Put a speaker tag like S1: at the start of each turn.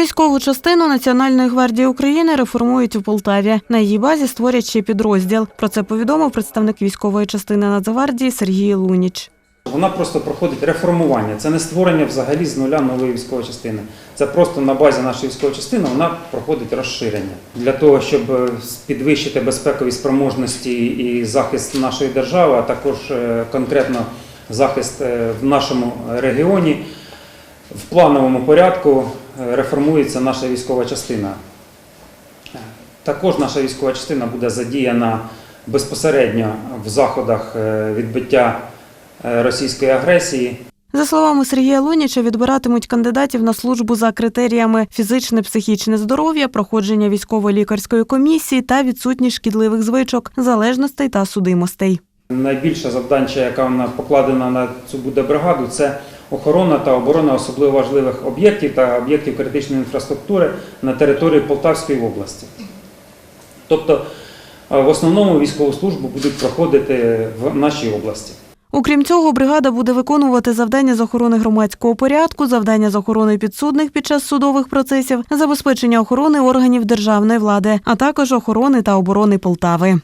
S1: Військову частину Національної гвардії України реформують у Полтаві. На її базі створять ще підрозділ. Про це повідомив представник військової частини Нацгвардії Сергій Луніч.
S2: Вона просто проходить реформування. Це не створення взагалі з нуля нової військової частини. Це просто на базі нашої військової частини вона проходить розширення для того, щоб е, підвищити безпекові спроможності і захист нашої держави, а також е, конкретно захист е, в нашому регіоні. В плановому порядку реформується наша військова частина. Також наша військова частина буде задіяна безпосередньо в заходах е, відбиття е, російської агресії.
S1: За словами Сергія Луніча, відбиратимуть кандидатів на службу за критеріями фізичне, психічне здоров'я, проходження військово-лікарської комісії та відсутність шкідливих звичок, залежностей та судимостей.
S2: Найбільша завданча, яка покладена на цю буде бригаду, це охорона та оборона особливо важливих об'єктів та об'єктів критичної інфраструктури на території Полтавської області. Тобто, е, в основному військову службу будуть проходити в нашій області.
S1: Окрім цього, бригада буде виконувати завдання з охорони громадського порядку, завдання з охорони підсудних під час судових процесів, забезпечення охорони органів державної влади, а також охорони та оборони Полтави.